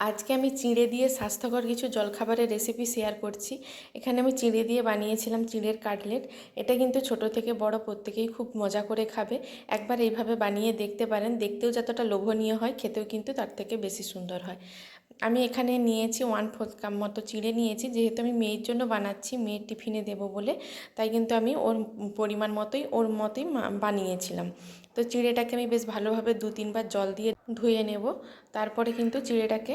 আজকে আমি চিঁড়ে দিয়ে স্বাস্থ্যকর কিছু জলখাবারের রেসিপি শেয়ার করছি। এখানে আমি চিঁড়ে দিয়ে বানিয়েছিলাম চিঁড়ের কাটলেট। এটা কিন্তু ছোট থেকে বড় প্রত্যেকেই খুব মজা করে খাবে। একবার এইভাবে বানিয়ে দেখতে পারেন। দেখতেও যতটা লোভনীয় হয়, খেতেও কিন্তু তার থেকে বেশি সুন্দর হয়। আমি এখানে নিয়েছি ওয়ান ফোর্থ কাপ মতো চিঁড়ে নিয়েছি। যেহেতু আমি মেয়ের জন্য বানাচ্ছি, মেয়ের টিফিনে দেবো বলে, তাই কিন্তু আমি ওর পরিমাণ মতোই, ওর মতোই বানিয়েছিলাম। তো চিঁড়েটাকে আমি বেশ ভালোভাবে দু তিনবার জল দিয়ে ধুয়ে নেব। তারপরে কিন্তু চিঁড়েটাকে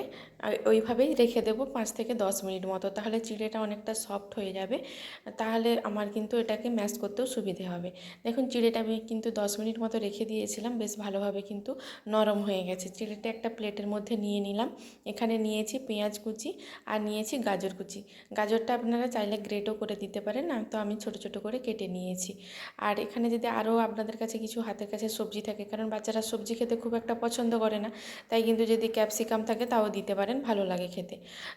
ওইভাবেই রেখে দেবো পাঁচ থেকে দশ মিনিট মতো, তাহলে চিঁড়েটা অনেকটা সফট হয়ে যাবে, তাহলে আমার কিন্তু এটাকে ম্যাশ করতেও সুবিধে হবে। দেখুন, চিঁড়েটা আমি কিন্তু দশ মিনিট মতো রেখে দিয়েছিলাম, বেশ ভালোভাবে কিন্তু নরম হয়ে গেছে। চিঁড়েটা একটা প্লেটের মধ্যে নিয়ে নিলাম, এখানে নিয়েছি পেঁয়াজ কুচি আর নিয়েছি গাজর কুচি। গাজরটা আপনারা চাইলে গ্রেটও করে দিতে পারেন না তো আমি ছোট ছোট করে কেটে নিয়েছি। আর এখানে যদি আরও আপনাদের কাছে কিছু হাতের কাছে সবজি থাকে, কারণ বাচ্চারা সবজি খেতে খুব একটা পছন্দ করে না, তাই কিন্তু যদি ক্যাপসিকাম থাকে তাও দিতে পারেন, ভালো লাগে খেতে।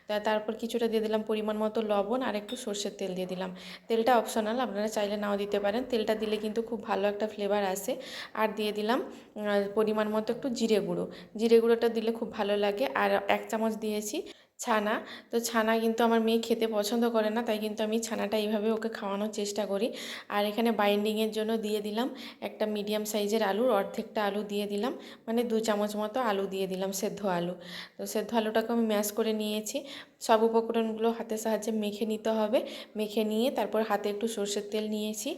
তা তারপর কিছুটা দিয়ে দিলাম পরিমাণ মতো লবণ আর একটু সর্ষের তেল দিয়ে দিলাম। তেলটা অপশনাল আপনারা চাইলে নাও দিতে পারেন। তেলটা দিলে কিন্তু খুব ভালো একটা ফ্লেভার আসে। আর দিয়ে দিলাম পরিমাণ মতো একটু জিরে গুঁড়ো। জিরে গুঁড়োটা দিলে খুব ভালো লাগে। আর এক চামচ দিয়েছি ছানা। তো ছানা কিন্তু আমার মেয়ে খেতে পছন্দ করে না, তাই কিন্তু আমি ছানাটা এইভাবে ওকে খাওয়ানোর চেষ্টা করি। আর এখানে বাইন্ডিংয়ের জন্য দিয়ে দিলাম একটা মিডিয়াম সাইজের আলুর অর্ধেকটা আলু দিয়ে দিলাম মানে দু চামচ মতো আলু দিয়ে দিলাম, সেদ্ধ আলু। তো সেদ্ধ আলুটাকে আমি ম্যাশ করে নিয়েছি। সব উপকরণগুলো হাতের সাহায্যে মেখে নিতে হবে। মেখে নিয়ে তারপর হাতে একটু সর্ষের তেল নিয়েছি,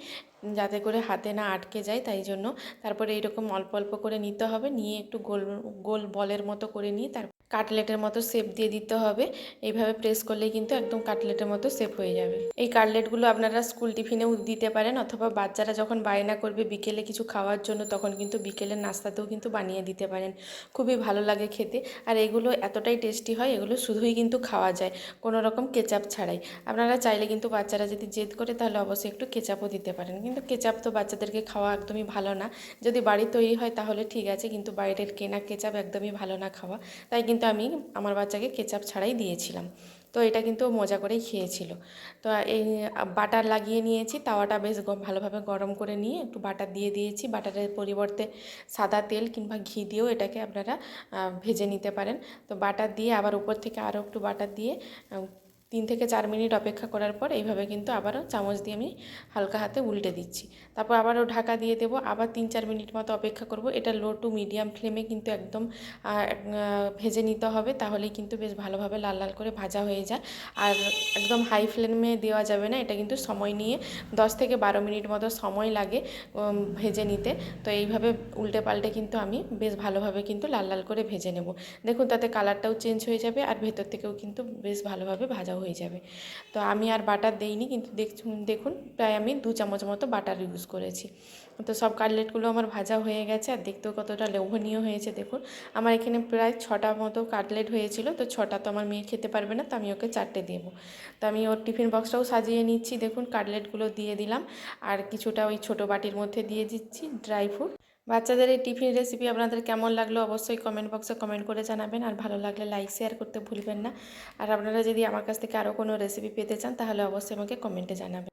যাতে করে হাতে না আটকে যায়, তাই জন্য। তারপরে এইরকম অল্প অল্প করে নিতে হবে, নিয়ে একটু গোল গোল বলের মতো করে নিয়ে তার কাটলেটের মতো শেপ দিয়ে দিতে হবে। এইভাবে প্রেস করলেই কিন্তু একদম কাটলেটের মতো শেপ হয়ে যাবে। এই কাটলেটগুলো আপনারা স্কুল টিফিনেও দিতে পারেন অথবা বাচ্চারা যখন বায়না করবে বিকেলে কিছু খাওয়ার জন্য তখন কিন্তু বিকেলের নাস্তাতেও কিন্তু বানিয়ে দিতে পারেন। খুবই ভালো লাগে খেতে। আর এগুলো এতটাই টেস্টি হয়, এগুলো শুধুই কিন্তু খাওয়া যায়, কোনো রকম কেচাপ ছাড়াই। আপনারা চাইলে কিন্তু বাচ্চারা যদি জেদ করে তাহলে অবশ্যই একটু কেচাপও দিতে পারেন। কিন্তু কেচাপ তো বাচ্চাদেরকে খাওয়া একদমই ভালো না। যদি বাড়ি তৈরি হয় তাহলে ঠিক আছে, কিন্তু বাইরের কেনা কেচাপ একদমই ভালো না খাওয়া। তাই কিন্তু আমি আমার বাচ্চাকে কেচাপ ছাড়াই দিয়েছিলাম। তো এটা কিন্তু মজা করেই খেয়েছিল। তো এই বাটার লাগিয়ে নিয়েছি, তাওয়াটা বেশ ভালোভাবে গরম করে নিয়ে একটু বাটার দিয়ে দিয়েছি। বাটারের পরিবর্তে সাদা তেল কিংবা ঘি দিয়েও এটাকে আপনারা ভেজে নিতে পারেন। তো বাটার দিয়ে আবার উপর থেকে আরও একটু বাটার দিয়ে তিন থেকে চার মিনিট অপেক্ষা করার পর এইভাবে কিন্তু আবারও চামচ দিয়ে আমি হালকা হাতে উল্টে দিচ্ছি। তারপর আবারও ঢাকা দিয়ে দেবো, আবার তিন চার মিনিট মতো অপেক্ষা করব। এটা লো টু মিডিয়াম ফ্লেমে কিন্তু একদম ভেজে নিতে হবে, তাহলেই কিন্তু বেশ ভালোভাবে লাল লাল করে ভাজা হয়ে যায়। আর একদম হাই ফ্লেমে দেওয়া যাবে না, এটা কিন্তু সময় নিয়ে দশ থেকে বারো মিনিট মতো সময় লাগে ভেজে নিতে। তো এইভাবে উল্টে পাল্টে কিন্তু আমি বেশ ভালোভাবে কিন্তু লাল লাল করে ভেজে নেব। দেখুন, তাতে কালারটাও চেঞ্জ হয়ে যাবে, আর ভেতর থেকেও কিন্তু বেশ ভালোভাবে ভাজাও হয়ে যাবে। তো আমি আর বাটার দেইনি কিন্তু দেখুন দেখুন প্রায় আমি দু চামচ মতো বাটার ইউজ করেছি। তো সব কাটলেটগুলো আমার ভাজা হয়ে গেছে আর দেখতেও কতটা লোভনীয় হয়েছে দেখুন। আমার এখানে প্রায় ছটা মতো কাটলেট হয়েছিল তো ছটা তো আমার মেয়ে খেতে পারবে না তো আমি ওকে চারটে দেবো। তো আমি ওর টিফিন বক্সটাও সাজিয়ে নিচ্ছি দেখুন কাটলেটগুলো দিয়ে দিলাম। আর কিছুটা ওই ছোটো বাটির মধ্যে দিয়ে দিচ্ছি ড্রাই ফ্রুট। বাচ্চাদের এই টিফিন রেসিপি আপনাদের কেমন লাগল অবশ্যই কমেন্ট বক্সে কমেন্ট করে জানাবেন। আর ভালো লাগলে লাইক শেয়ার করতে ভুলবেন না। আর আপনারা যদি আমার কাছ থেকে আরও কোনো রেসিপি পেতে চান, তাহলে অবশ্যই আমাকে কমেন্টে জানাবেন।